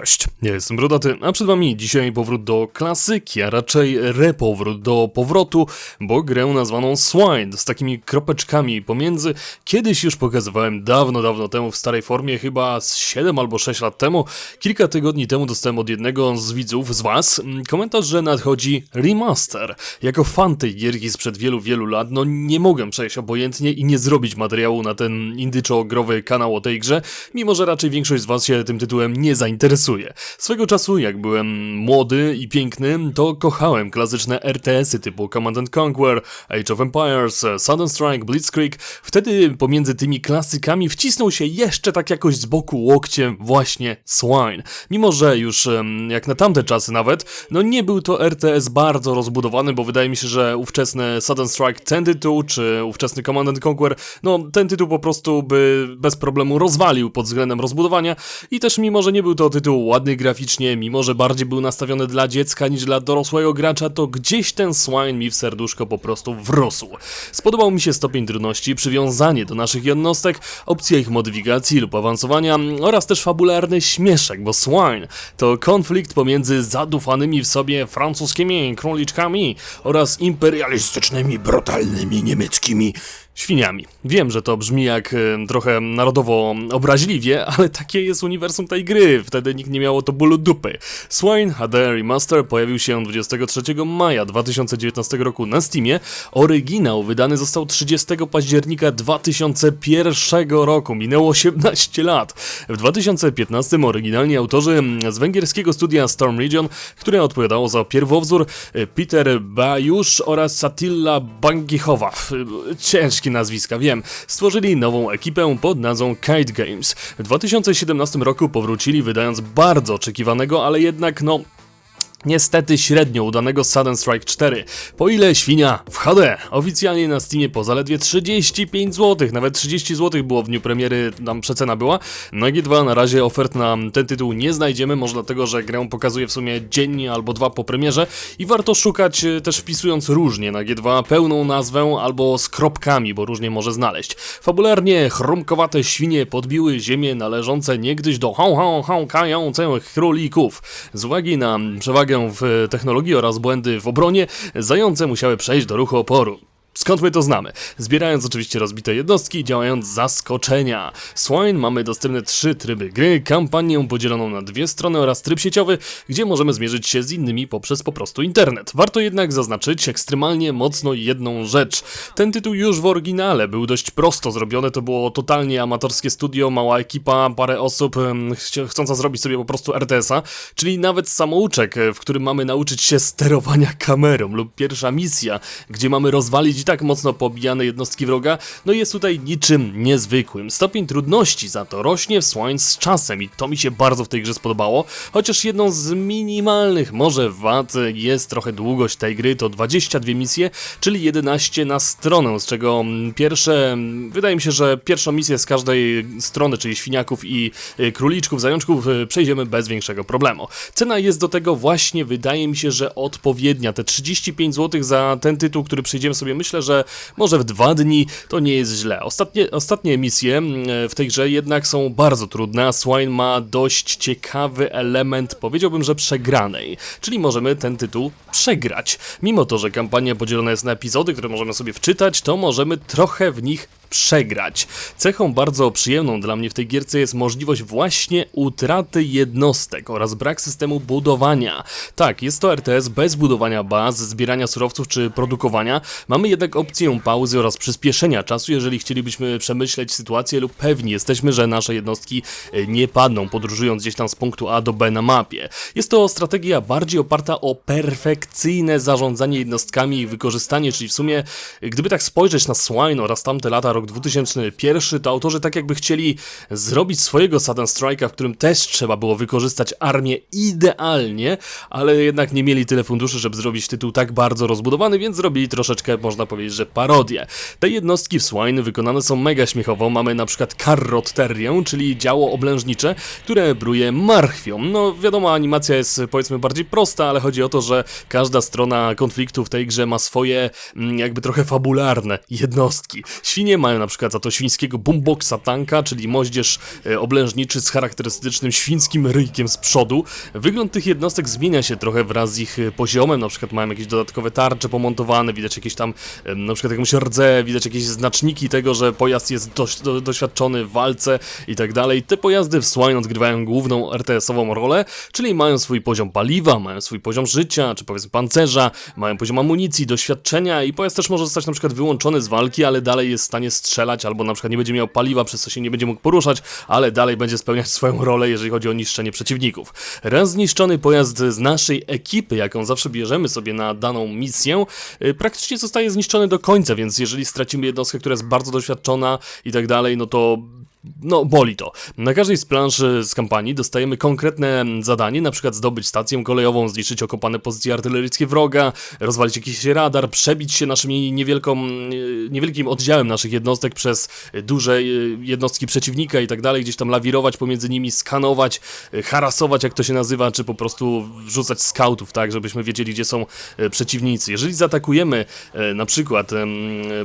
Cześć, ja jestem Brodaty, a przed wami dzisiaj powrót do klasyki, a raczej repowrót do powrotu, bo grę nazwaną Swine z takimi kropeczkami pomiędzy. Kiedyś już pokazywałem dawno, dawno temu w starej formie, chyba z 7 albo 6 lat temu. Kilka tygodni temu dostałem od jednego z widzów, z was, komentarz, że nadchodzi remaster. Jako fan tej gierki sprzed wielu, wielu lat, no nie mogę przejść obojętnie i nie zrobić materiału na ten indyczo-growy kanał o tej grze, mimo że raczej większość z was się tym tytułem nie zainteresuje. Swego czasu, jak byłem młody i piękny, to kochałem klasyczne RTS-y typu Command and Conquer, Age of Empires, Sudden Strike, Blitzkrieg. Wtedy pomiędzy tymi klasykami wcisnął się jeszcze tak jakoś z boku łokciem właśnie Swine. Mimo, że już jak na tamte czasy nawet, no nie był to RTS bardzo rozbudowany, bo wydaje mi się, że ówczesny Sudden Strike ten tytuł, czy ówczesny Command and Conquer, no ten tytuł po prostu by bez problemu rozwalił pod względem rozbudowania i też mimo, że nie był to tytuł ładny graficznie, mimo że bardziej był nastawiony dla dziecka niż dla dorosłego gracza, to gdzieś ten Swine mi w serduszko po prostu wrósł. Spodobał mi się stopień trudności, przywiązanie do naszych jednostek, opcja ich modyfikacji lub awansowania oraz też fabularny śmieszek, bo Swine to konflikt pomiędzy zadufanymi w sobie francuskimi króliczkami oraz imperialistycznymi, brutalnymi niemieckimi świniami. Wiem, że to brzmi jak e, trochę narodowo obraźliwie, ale takie jest uniwersum tej gry. Wtedy nikt nie miało to bólu dupy. Swine HD Remaster pojawił się 23 maja 2019 roku na Steamie. Oryginał wydany został 30 października 2001 roku. Minęło 18 lat. W 2015 oryginalni autorzy z węgierskiego studia Storm Region, które odpowiadało za pierwowzór, e, Peter Bajusz oraz Satilla Bangichowa. Ciężkie nazwiska, wiem. Stworzyli nową ekipę pod nazwą Kite Games. W 2017 roku powrócili wydając bardzo oczekiwanego, ale jednak no Niestety średnio udanego Sudden Strike 4. Po ile świnia w HD? Oficjalnie na Steamie po zaledwie 35 zł, nawet 30 zł było w dniu premiery, tam przecena była. Na G2 na razie ofert na ten tytuł nie znajdziemy, może dlatego, że grę pokazuje w sumie dziennie albo dwa po premierze i warto szukać e, też wpisując różnie na G2 pełną nazwę albo z kropkami, bo różnie może znaleźć. Fabularnie chrumkowate świnie podbiły ziemię należące niegdyś do hał hał hał kających królików. Z uwagi na przewagę w technologii oraz błędy w obronie, zające musiały przejść do ruchu oporu. Skąd my to znamy? Zbierając oczywiście rozbite jednostki, działając zaskoczenia. W Swine mamy dostępne trzy tryby gry, kampanię podzieloną na dwie strony oraz tryb sieciowy, gdzie możemy zmierzyć się z innymi poprzez po prostu internet. Warto jednak zaznaczyć ekstremalnie mocno jedną rzecz. Ten tytuł już w oryginale był dość prosto zrobiony, to było totalnie amatorskie studio, mała ekipa, parę osób chci- chcąca zrobić sobie po prostu RTS-a, czyli nawet samouczek, e, w którym mamy nauczyć się sterowania kamerą lub pierwsza misja, gdzie mamy rozwalić tak mocno pobijane jednostki wroga, no jest tutaj niczym niezwykłym. Stopień trudności za to rośnie w Swine z czasem i to mi się bardzo w tej grze spodobało, chociaż jedną z minimalnych może wad jest trochę długość tej gry, to 22 misje, czyli 11 na stronę, z czego mm, pierwsze, mm, wydaje mi się, że pierwszą misję z każdej strony, czyli świniaków i y, króliczków, zajączków, y, przejdziemy bez większego problemu. Cena jest do tego właśnie, wydaje mi się, że odpowiednia. Te 35 zł za ten tytuł, który przejdziemy sobie, myślę, że może w dwa dni to nie jest źle. Ostatnie, ostatnie misje mm, w tej grze jednak są bardzo trudne, a Swine ma dość ciekawy element, powiedziałbym, że przegranej. Czyli możemy ten tytuł przegrać. Mimo to, że kampania podzielona jest na epizody, które możemy sobie wczytać, to możemy trochę w nich przegrać. Cechą bardzo przyjemną dla mnie w tej gierce jest możliwość właśnie utraty jednostek oraz brak systemu budowania. Tak, jest to RTS bez budowania baz, zbierania surowców czy produkowania. Mamy jednak opcję pauzy oraz przyspieszenia czasu, jeżeli chcielibyśmy przemyśleć sytuację lub pewni jesteśmy, że nasze jednostki e, nie padną podróżując gdzieś tam z punktu A do B na mapie. Jest to strategia bardziej oparta o perfekcyjne zarządzanie jednostkami i wykorzystanie, czyli w sumie, e, gdyby tak spojrzeć na Swine oraz tamte lata, rok 2001, to autorzy tak jakby chcieli zrobić swojego Sudden Strike'a, w którym też trzeba było wykorzystać armię idealnie, ale jednak nie mieli tyle funduszy, żeby zrobić tytuł tak bardzo rozbudowany, więc zrobili troszeczkę, można powiedzieć, że parodię. Te jednostki w Swine wykonane są mega śmiechowo. Mamy na przykład Carrot-Terrię, czyli działo oblężnicze, które bruje marchwią. No wiadomo, animacja jest powiedzmy bardziej prosta, ale chodzi o to, że każda strona konfliktu w tej grze ma swoje mm, jakby trochę fabularne jednostki. Świnie mają na przykład za to świńskiego boomboxa tanka, czyli moździerz e, oblężniczy z charakterystycznym świńskim ryjkiem z przodu. Wygląd tych jednostek zmienia się trochę wraz z ich e, poziomem, na przykład mają jakieś dodatkowe tarcze pomontowane, widać jakieś tam, e, na przykład jakąś rdzę, widać jakieś znaczniki tego, że pojazd jest dość do, doświadczony w walce i tak dalej. Te pojazdy w Swine odgrywają główną RTS-ową rolę, czyli mają swój poziom paliwa, mają swój poziom życia, czy powiedzmy pancerza, mają poziom amunicji, doświadczenia i pojazd też może zostać na przykład wyłączony z walki, ale dalej jest w stanie strzelać, albo na przykład nie będzie miał paliwa, przez co się nie będzie mógł poruszać, ale dalej będzie spełniać swoją rolę, jeżeli chodzi o niszczenie przeciwników. Raz zniszczony pojazd z naszej ekipy, jaką zawsze bierzemy sobie na daną misję, y, praktycznie zostaje zniszczony do końca, więc jeżeli stracimy jednostkę, która jest bardzo doświadczona i tak dalej, no to no, boli to. Na każdej z planż e, z kampanii dostajemy konkretne zadanie, na przykład zdobyć stację kolejową, zniszczyć okopane pozycje artyleryjskie wroga, rozwalić jakiś radar, przebić się naszymi niewielką, e, niewielkim oddziałem naszych jednostek przez duże e, jednostki przeciwnika i tak dalej, gdzieś tam lawirować pomiędzy nimi, skanować, harasować, jak to się nazywa, czy po prostu wrzucać skautów, tak, żebyśmy wiedzieli, gdzie są przeciwnicy. Jeżeli zaatakujemy na przykład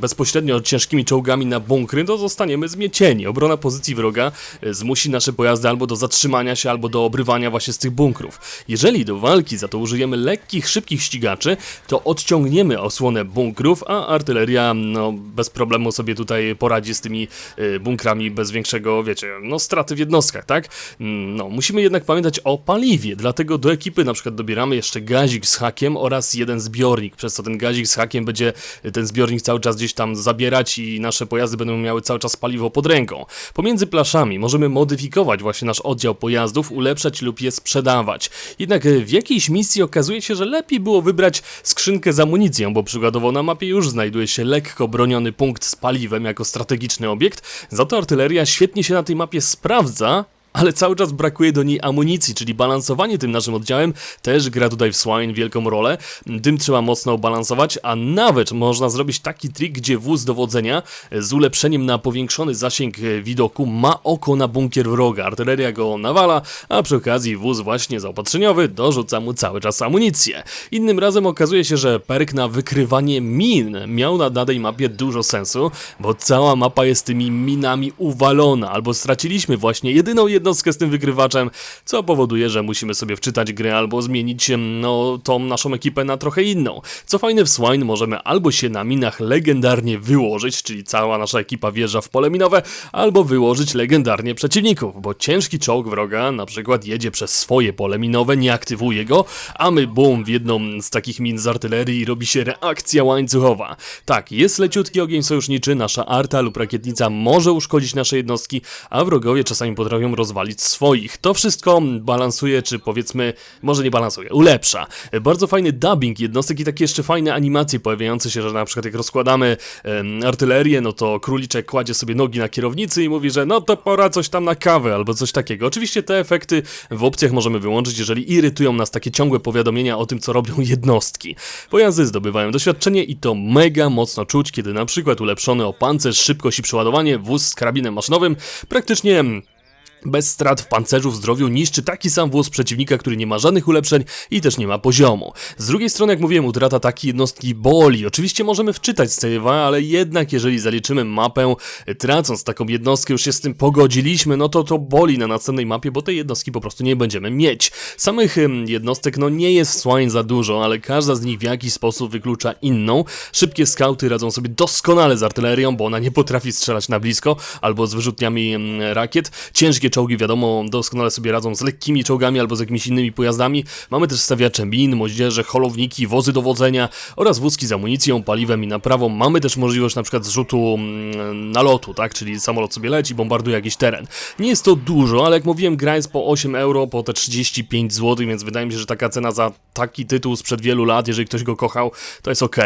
bezpośrednio ciężkimi czołgami na bunkry, to zostaniemy zmiecieni. Obrona pozycji wroga e, zmusi nasze pojazdy albo do zatrzymania się, albo do obrywania właśnie z tych bunkrów. Jeżeli do walki za to użyjemy lekkich, szybkich ścigaczy, to odciągniemy osłonę bunkrów, a artyleria no, bez problemu sobie tutaj poradzi z tymi y, bunkrami bez większego, wiecie, no straty w jednostkach, tak? Mm, no, musimy jednak pamiętać o paliwie, dlatego do ekipy na przykład dobieramy jeszcze gazik z hakiem oraz jeden zbiornik, przez co ten gazik z hakiem będzie ten zbiornik cały czas gdzieś tam zabierać i nasze pojazdy będą miały cały czas paliwo pod ręką. Pomiędzy plaszami możemy modyfikować właśnie nasz oddział pojazdów, ulepszać lub je sprzedawać. Jednak w jakiejś misji okazuje się, że lepiej było wybrać skrzynkę z amunicją, bo przykładowo na mapie już znajduje się lekko broniony punkt z paliwem jako strategiczny obiekt, za to artyleria świetnie się na tej mapie sprawdza, ale cały czas brakuje do niej amunicji, czyli balansowanie tym naszym oddziałem też gra tutaj w Swine wielką rolę. Tym trzeba mocno balansować, a nawet można zrobić taki trik, gdzie wóz dowodzenia z ulepszeniem na powiększony zasięg widoku ma oko na bunkier wroga. Artyleria go nawala, a przy okazji wóz właśnie zaopatrzeniowy dorzuca mu cały czas amunicję. Innym razem okazuje się, że perk na wykrywanie min miał na danej mapie dużo sensu, bo cała mapa jest tymi minami uwalona, albo straciliśmy właśnie jedyną jednostkę z tym wykrywaczem, co powoduje, że musimy sobie wczytać grę albo zmienić no, tą naszą ekipę na trochę inną. Co fajne w Swine możemy albo się na minach legendarnie wyłożyć, czyli cała nasza ekipa wjeżdża w pole minowe, albo wyłożyć legendarnie przeciwników, bo ciężki czołg wroga na przykład jedzie przez swoje pole minowe, nie aktywuje go, a my bum w jedną z takich min z artylerii robi się reakcja łańcuchowa. Tak, jest leciutki ogień sojuszniczy, nasza arta lub rakietnica może uszkodzić nasze jednostki, a wrogowie czasami potrafią roz rozwalić swoich. To wszystko balansuje, czy powiedzmy, może nie balansuje, ulepsza. Bardzo fajny dubbing jednostek i takie jeszcze fajne animacje pojawiające się, że na przykład jak rozkładamy artylerię, no to króliczek kładzie sobie nogi na kierownicy i mówi, że no to pora coś tam na kawę albo coś takiego. Oczywiście te efekty w opcjach możemy wyłączyć, jeżeli irytują nas takie ciągłe powiadomienia o tym, co robią jednostki. Pojazdy zdobywają doświadczenie i to mega mocno czuć, kiedy na przykład ulepszony o pancerz, szybkość i przeładowanie wóz z karabinem maszynowym praktycznie bez strat w pancerzu, w zdrowiu niszczy taki sam włos przeciwnika, który nie ma żadnych ulepszeń i też nie ma poziomu. Z drugiej strony, jak mówiłem, utrata takiej jednostki boli. Oczywiście możemy wczytać save'a, ale jednak jeżeli zaliczymy mapę, tracąc taką jednostkę, już się z tym pogodziliśmy, no to to boli na następnej mapie, bo tej jednostki po prostu nie będziemy mieć. Samych jednostek, no nie jest Swine za dużo, ale każda z nich w jakiś sposób wyklucza inną. Szybkie skauty radzą sobie doskonale z artylerią, bo ona nie potrafi strzelać na blisko, albo z wyrzutniami rakiet. Ciężkie czołgi, wiadomo, doskonale sobie radzą z lekkimi czołgami albo z jakimiś innymi pojazdami. Mamy też stawiacze min, moździerze, holowniki, wozy dowodzenia oraz wózki z amunicją, paliwem i naprawą. Mamy też możliwość na przykład zrzutu mm, nalotu, tak, czyli samolot sobie leci, bombarduje jakiś teren. Nie jest to dużo, ale jak mówiłem, gra jest po 8 euro, po te 35 zł, więc wydaje mi się, że taka cena za taki tytuł sprzed wielu lat, jeżeli ktoś go kochał, to jest ok.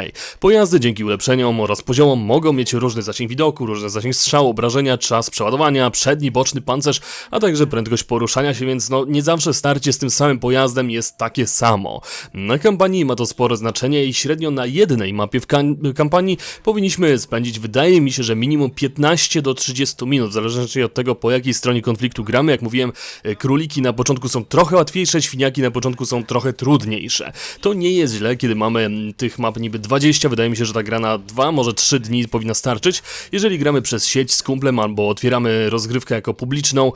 Pojazdy dzięki ulepszeniom oraz poziomom mogą mieć różny zasięg widoku, różny zasięg strzału, obrażenia, czas przeładowania, przedni, boczny pancerz a także prędkość poruszania się, więc no nie zawsze starcie z tym samym pojazdem jest takie samo. Na kampanii ma to spore znaczenie i średnio na jednej mapie w kampanii powinniśmy spędzić, wydaje mi się, że minimum 15 do 30 minut, w zależności od tego po jakiej stronie konfliktu gramy. Jak mówiłem, e, króliki na początku są trochę łatwiejsze, świniaki na początku są trochę trudniejsze. To nie jest źle, kiedy mamy tych map niby 20, wydaje mi się, że ta gra na 2, może 3 dni powinna starczyć. Jeżeli gramy przez sieć z kumplem albo otwieramy rozgrywkę jako publiczną,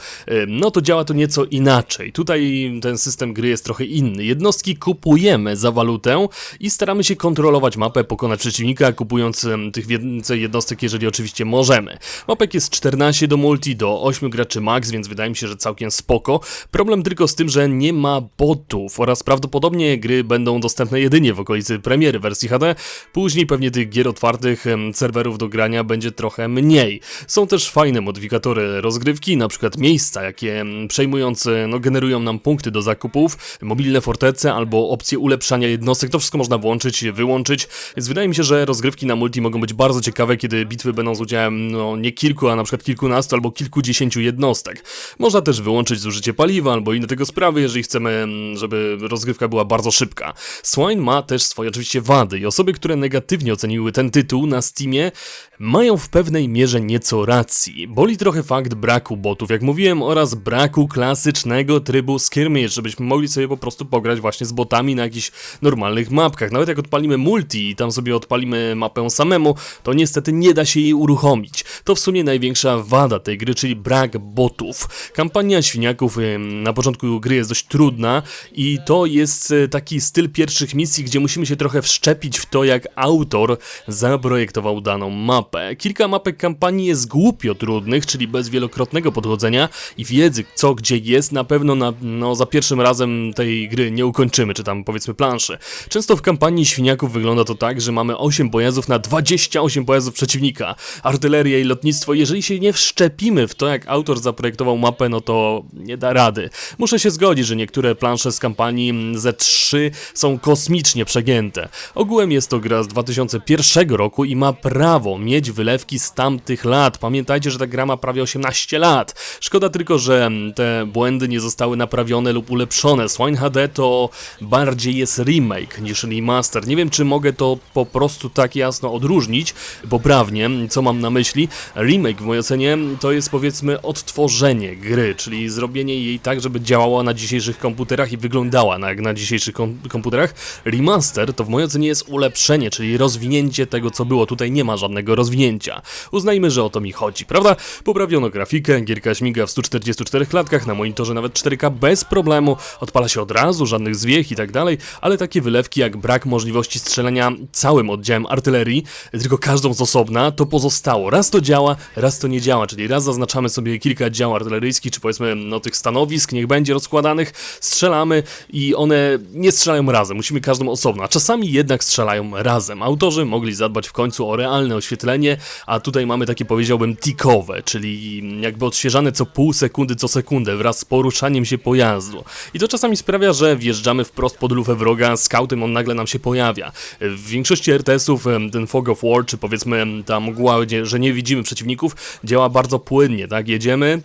no to działa to nieco inaczej. Tutaj ten system gry jest trochę inny. Jednostki kupujemy za walutę i staramy się kontrolować mapę, pokonać przeciwnika, kupując tych więcej jednostek, jeżeli oczywiście możemy. Mapek jest 14 do multi, do 8 graczy max, więc wydaje mi się, że całkiem spoko. Problem tylko z tym, że nie ma botów oraz prawdopodobnie gry będą dostępne jedynie w okolicy premiery wersji HD. Później pewnie tych gier otwartych serwerów do grania będzie trochę mniej. Są też fajne modyfikatory rozgrywki, na przykład miejsca, jakie em, przejmując, no generują nam punkty do zakupów, mobilne fortece albo opcje ulepszania jednostek, to wszystko można włączyć, wyłączyć, więc wydaje mi się, że rozgrywki na multi mogą być bardzo ciekawe, kiedy bitwy będą z udziałem no nie kilku, a na przykład kilkunastu albo kilkudziesięciu jednostek. Można też wyłączyć zużycie paliwa albo inne tego sprawy, jeżeli chcemy, mm, żeby rozgrywka była bardzo szybka. Swine ma też swoje oczywiście wady i osoby, które negatywnie oceniły ten tytuł na Steamie, mają w pewnej mierze nieco racji. Boli trochę fakt braku botów, jak mówiłem, oraz braku klasycznego trybu skirmish, żebyśmy mogli sobie po prostu pograć właśnie z botami na jakichś normalnych mapkach. Nawet jak odpalimy multi i tam sobie odpalimy mapę samemu, to niestety nie da się jej uruchomić. To w sumie największa wada tej gry, czyli brak botów. Kampania świniaków na początku gry jest dość trudna i to jest e, taki styl pierwszych misji, gdzie musimy się trochę wszczepić w to, jak autor zaprojektował daną mapę. Kilka mapek kampanii jest głupio trudnych, czyli bez wielokrotnego podchodzenia i wiedzy, co gdzie jest, na pewno na, no, za pierwszym razem tej gry nie ukończymy, czy tam powiedzmy planszy. Często w kampanii świniaków wygląda to tak, że mamy 8 pojazdów na 28 pojazdów przeciwnika. Artyleria i lotnictwo, jeżeli się nie wszczepimy w to, jak autor zaprojektował mapę, no to nie da rady. Muszę się zgodzić, że niektóre plansze z kampanii Z3 są kosmicznie przegięte. Ogółem jest to gra z 2001 roku i ma prawo mieć wylewki z tamtych lat. Pamiętajcie, że ta gra ma prawie 18 lat. Szkoda tylko, że te błędy nie zostały naprawione lub ulepszone. Swine HD to bardziej jest remake niż remaster. Nie wiem, czy mogę to po prostu tak jasno odróżnić poprawnie, co mam na myśli. Remake w mojej ocenie to jest powiedzmy odtworzenie gry, czyli zrobienie jej tak, żeby działała na dzisiejszych komputerach i wyglądała na, jak na dzisiejszych kom komputerach. Remaster to w mojej ocenie jest ulepszenie, czyli rozwinięcie tego, co było. Tutaj nie ma żadnego rozwinięcia. Uznajmy, że o to mi chodzi, prawda? Poprawiono grafikę, gierka śmiga w 144 klatkach, na monitorze nawet 4K bez problemu, odpala się od razu, żadnych zwiech i tak dalej, ale takie wylewki jak brak możliwości strzelania całym oddziałem artylerii, tylko każdą z osobna, to pozostało. Raz to działa, raz to nie działa, czyli raz zaznaczamy sobie kilka dział artyleryjskich, czy powiedzmy no tych stanowisk, niech będzie rozkładanych, strzelamy i one nie strzelają razem, musimy każdą osobno, a czasami jednak strzelają razem. Autorzy mogli zadbać w końcu o realne oświetlenie, a tutaj mamy takie powiedziałbym tikowe, czyli jakby odświeżane co pół sekundy, co sekundę wraz z poruszaniem się pojazdu. I to czasami sprawia, że wjeżdżamy wprost pod lufę wroga, skautem on nagle nam się pojawia. W większości RTS-ów ten Fog of War, czy powiedzmy ta mgła, że nie widzimy przeciwników, działa bardzo płynnie, tak? Jedziemy,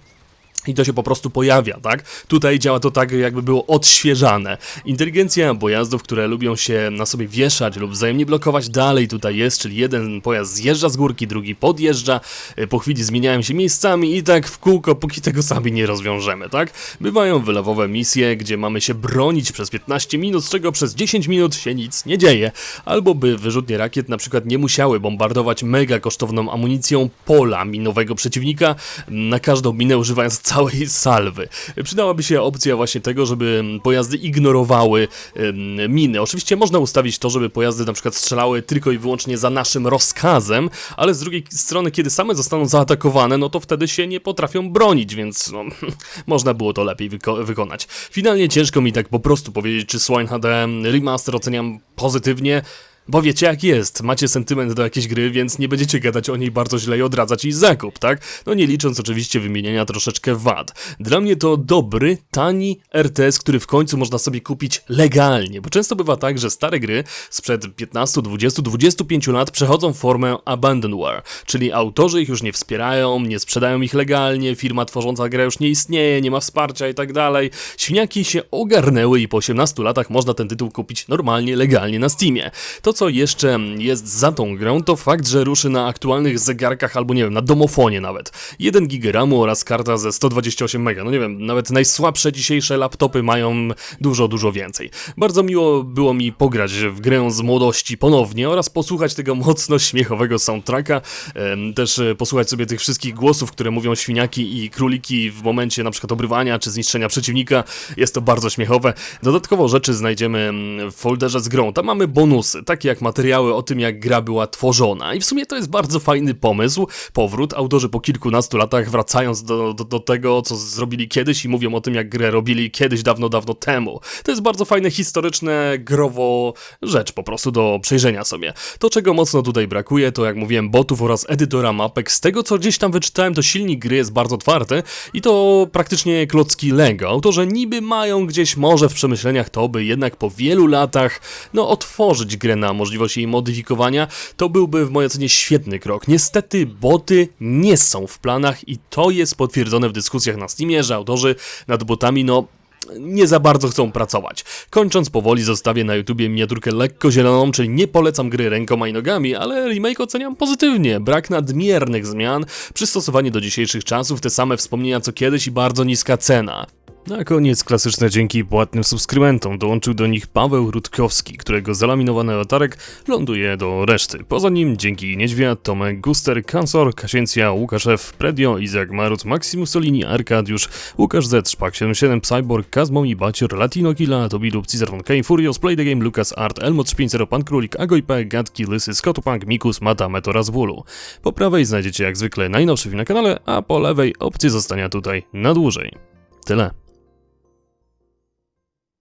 i to się po prostu pojawia, tak? Tutaj działa to tak, jakby było odświeżane. Inteligencja pojazdów, które lubią się na sobie wieszać lub wzajemnie blokować, dalej tutaj jest, czyli jeden pojazd zjeżdża z górki, drugi podjeżdża, y, po chwili zmieniają się miejscami i tak w kółko, póki tego sami nie rozwiążemy, tak? Bywają wylewowe misje, gdzie mamy się bronić przez 15 minut, z czego przez 10 minut się nic nie dzieje. Albo by wyrzutnie rakiet na przykład nie musiały bombardować mega kosztowną amunicją pola minowego przeciwnika, na każdą minę używając całej salwy. Przydałaby się opcja właśnie tego, żeby pojazdy ignorowały miny. Oczywiście można ustawić to, żeby pojazdy na przykład strzelały tylko i wyłącznie za naszym rozkazem, ale z drugiej strony, kiedy same zostaną zaatakowane, no to wtedy się nie potrafią bronić, więc no, można było to lepiej wyko- wykonać. Finalnie ciężko mi tak po prostu powiedzieć, czy Swine HD Remaster oceniam pozytywnie. Bo wiecie jak jest, macie sentyment do jakiejś gry, więc nie będziecie gadać o niej bardzo źle i odradzać jej zakup, tak? No nie licząc oczywiście wymienienia troszeczkę wad. Dla mnie to dobry, tani RTS, który w końcu można sobie kupić legalnie, bo często bywa tak, że stare gry sprzed 15, 20, 25 lat przechodzą formę abandonware, czyli autorzy ich już nie wspierają, nie sprzedają ich legalnie, firma tworząca grę już nie istnieje, nie ma wsparcia i tak dalej. Świniaki się ogarnęły i po 18 latach można ten tytuł kupić normalnie, legalnie na Steamie. To co jeszcze jest za tą grą to fakt, że ruszy na aktualnych zegarkach albo nie wiem, na domofonie nawet. 1 GB RAMu oraz karta ze 128 MB. No nie wiem, nawet najsłabsze dzisiejsze laptopy mają dużo, dużo więcej. Bardzo miło było mi pograć w grę z młodości ponownie oraz posłuchać tego mocno śmiechowego soundtracka. Też e, posłuchać sobie tych wszystkich głosów, które mówią świniaki i króliki w momencie na przykład obrywania czy zniszczenia przeciwnika. Jest to bardzo śmiechowe. Dodatkowo rzeczy znajdziemy mm, w folderze z grą. Tam mamy bonusy, takie jak materiały o tym, jak gra była tworzona. I w sumie to jest bardzo fajny pomysł. Powrót. Autorzy po kilkunastu latach wracając do, do, do tego, co zrobili kiedyś i mówią o tym, jak grę robili kiedyś, dawno, dawno temu. To jest bardzo fajne, historyczne, growo rzecz po prostu do przejrzenia sobie. To, czego mocno tutaj brakuje, to jak mówiłem, botów oraz edytora mapek. Z tego, co gdzieś tam wyczytałem, to silnik gry jest bardzo twardy i to praktycznie klocki Lego. Autorzy niby mają gdzieś może w przemyśleniach to, by jednak po wielu latach, no, otworzyć grę na możliwość jej modyfikowania, to byłby w mojej ocenie świetny krok. Niestety boty nie są w planach i to jest potwierdzone w dyskusjach na Steamie, że autorzy nad botami, no, nie za bardzo chcą pracować. Kończąc powoli zostawię na YouTubie miniaturkę lekko zieloną, czyli nie polecam gry rękoma i nogami, ale remake oceniam pozytywnie. Brak nadmiernych zmian, przystosowanie do dzisiejszych czasów, te same wspomnienia co kiedyś i bardzo niska cena. Na koniec klasyczne dzięki płatnym subskrybentom dołączył do nich Paweł Rutkowski, którego zalaminowany latarek ląduje do reszty. Poza nim dzięki Niedźwiad, Tomek Guster, Kansor, Kasiencja, Łukaszew, Predio, Izak Marut, Maximus Solini, Arkadiusz, Łukasz Z, Szpak77, Cyborg, Kazmo i Bacior, Latino Killa, Tobi Lub, Cizarton K, Furios, Play the Game, Lucas Art, Elmot 350, Pan Królik, Agojpe, Gatki, Lysy, Skotopunk, Mikus, Mata, Metora z Wulu. Po prawej znajdziecie jak zwykle najnowszy film na kanale, a po lewej opcję zostania tutaj na dłużej. Tyle.